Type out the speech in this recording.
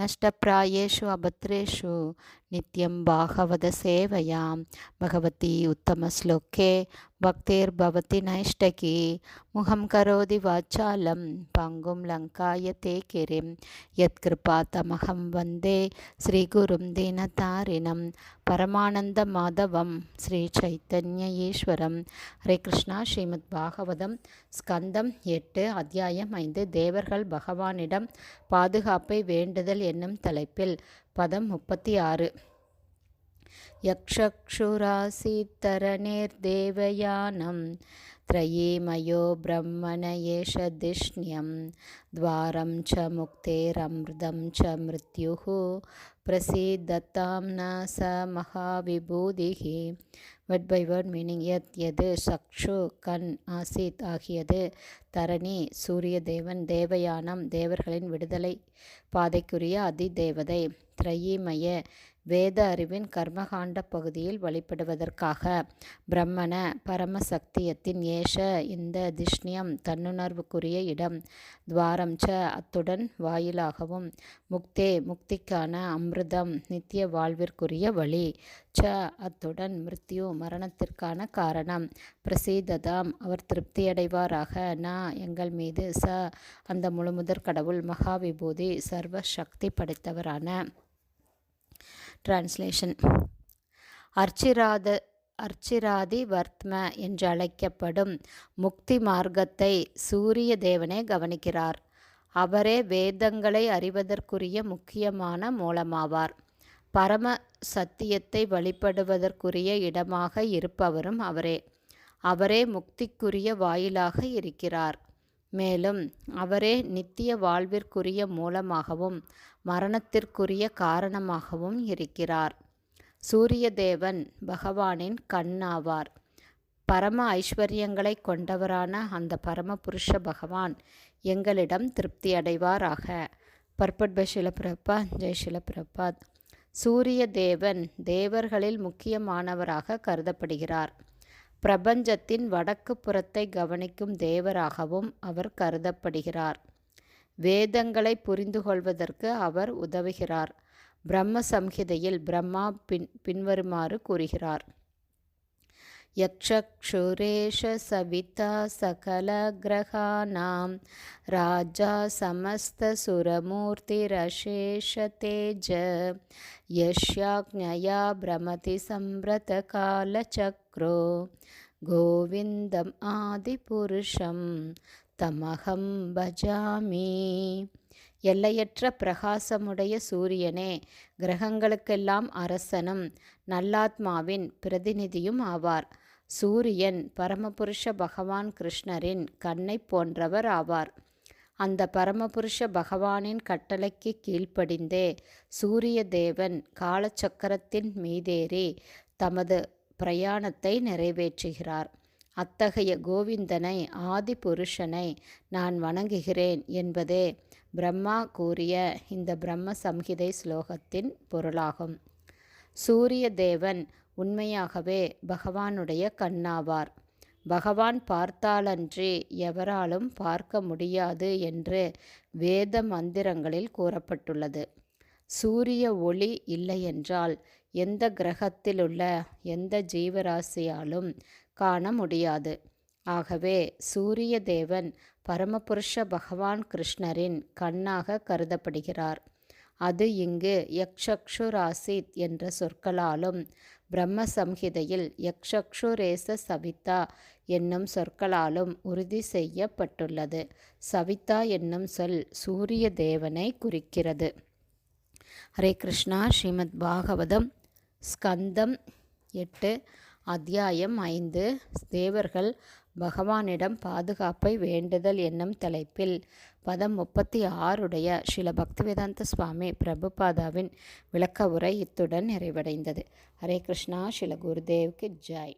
நஷ்டப்பிராயேஷு அபத்ரேஷு நித்யம் பாகவத சேவையாம் பகவதி உத்தமஸ்லோக்கே பக்தேர் பவதி நைஷ்டகி முகம் கரோதி வாச்சாலம் பங்கும் லங்காய தே கிரிம் யத்கிருபா தமகம் வந்தே ஸ்ரீகுரும் தீனதாரிணம் பரமானந்த மாதவம் ஸ்ரீ சைத்தன்ய ஈஸ்வரம் ஹரே கிருஷ்ணா ஸ்ரீமத் பாகவதம் ஸ்கந்தம் எட்டு அத்தியாயம் ஐந்து தேவர்கள் பகவானிடம் பாதுகாப்பை வேண்டுதல் என்னும் தலைப்பில் பதம் முப்பத்தி ஆறு यक्षक्षुरासीत्तरणेर्देवयानं त्रयीमयो ब्रह्मण एष धिष्ण्यं द्वारं च मुक्तेरमृतं च मृत्युः பிரசீதத்தாம் ந ச மகாவிபூதிஹ வட் பை வட் மீனிங் எத் எது சக்ஷு கண் ஆசித் ஆகியது தரணி சூரிய தேவன் தேவயானம் தேவர்களின் விடுதலை பாதைக்குரிய அதி தேவதை திரையீமய வேத அறிவின் கர்மகாண்ட பகுதியில் வழிபடுவதற்காக பிரம்மண பரமசக்தியத்தின் ஏஷ இந்த திஷ்ணியம் தன்னுணர்வுக்குரிய இடம். துவாரம் ச அத்துடன் வாயிலாகவும் முக்தே முக்திக்கான அமிர்தம் நித்திய வாழ்விற்குரிய வழி. ச அத்துடன் மிருத்யு மரணத்திற்கான காரணம். பிரசீததாம் அவர் திருப்தியடைவாராக. நா எங்கள் மீது ச அந்த முழுமுதற் கடவுள் மகாவிபூதி சர்வ சக்தி படைத்தவரான டிரான்ஸ்லேஷன் அர்ச்சிராத அர்ச்சிராதி வர்த்ம என்று அழைக்கப்படும் முக்தி மார்க்கத்தை சூரிய தேவனே கவனிக்கிறார். அவரே வேதங்களை அறிவதற்குரிய முக்கியமான மூலமாவார். பரம சத்தியத்தை வழிபடுவதற்குரிய இடமாக இருப்பவரும் அவரே. அவரே முக்திக்குரிய வாயிலாக இருக்கிறார். மேலும் அவரே நித்திய வாழ்விற்குரிய மூலமாகவும் மரணத்திற்குரிய காரணமாகவும் இருக்கிறார். சூரிய தேவன் பகவானின் கண்ணாவார். பரம ஐஸ்வர்யங்களை கொண்டவரான அந்த பரம புருஷ பகவான் எங்களிடம் திருப்தி அடைவாராக. பர்பட் பை ஷிலபிரபாத் ஜெய் ஷிலபிரபாத் சூரிய தேவன் தேவர்களில் முக்கியமானவராக கருதப்படுகிறார். பிரபஞ்சத்தின் வடக்கு புறத்தை கவனிக்கும் தேவராகவும் அவர் கருதப்படுகிறார். வேதங்களை புரிந்து கொள்வதற்கு அவர் உதவுகிறார் பிரம்ம சம்ஹிதையில் பிரம்மா பின் பின்வருமாறு கூறுகிறார் यक्षक्षुरेश सविता सकलग्रहाणां राजा समस्तसुरमूर्तिरशेषतेज यस्याज्ञया भ्रमति संव्रतकालचक्रो गोविन्दम् आदिपुरुषं தமகம் பஜாமி. எல்லையற்ற பிரகாசமுடைய சூரியனே கிரகங்களுக்கெல்லாம் அரசனும் நல்லாத்மாவின் பிரதிநிதியும் ஆவார். சூரியன் பரமபுருஷ பகவான் கிருஷ்ணரின் கண்ணை போன்றவர் ஆவார். அந்த பரமபுருஷ பகவானின் கட்டளைக்கு கீழ்ப்படிந்தே சூரிய தேவன் காலச்சக்கரத்தின் மீதேறி தமது பிரயாணத்தை நிறைவேற்றுகிறார். அத்தகைய கோவிந்தனை ஆதி புருஷனை நான் வணங்குகிறேன் என்பதே பிரம்மா கூறிய இந்த பிரம்ம சம்ஹிதை ஸ்லோகத்தின் பொருளாகும். சூரிய தேவன் உண்மையாகவே பகவானுடைய கண்ணாவார். பகவான் பார்த்தாலன்றி எவராலும் பார்க்க முடியாது என்று வேத மந்திரங்களில் கூறப்பட்டுள்ளது. சூரிய ஒளி இல்லையென்றால் எந்த கிரகத்திலுள்ள எந்த ஜீவராசியாலும் காண முடியாது. ஆகவே சூரிய தேவன் பரமபுருஷ பகவான் கிருஷ்ணரின் கண்ணாக கருதப்படுகிறார். அது இங்கு யக்ஷக்ஷுராசித் என்ற சொற்களாலும் பிரம்ம சம்ஹிதையில் யக்ஷக்ஷுரேச சவிதா என்னும் சொற்களாலும் உறுதி செய்யப்பட்டுள்ளது. சவிதா என்னும் சொல் சூரிய தேவனை குறிக்கிறது. ஹரே கிருஷ்ணா ஸ்ரீமத் பாகவதம் ஸ்கந்தம் எட்டு அத்தியாயம் ஐந்து. தேவர்கள் பகவானிடம் பாதுகாப்பை வேண்டுதல் என்னும் தலைப்பில் பதம் முப்பத்தி ஆறுடைய ஸ்ரீல பக்திவேதாந்த சுவாமி பிரபுபாதாவின் விளக்க உரை இத்துடன் நிறைவடைந்தது. ஹரே கிருஷ்ணா. ஸ்ரீல குருதேவ்க்கு ஜாய்.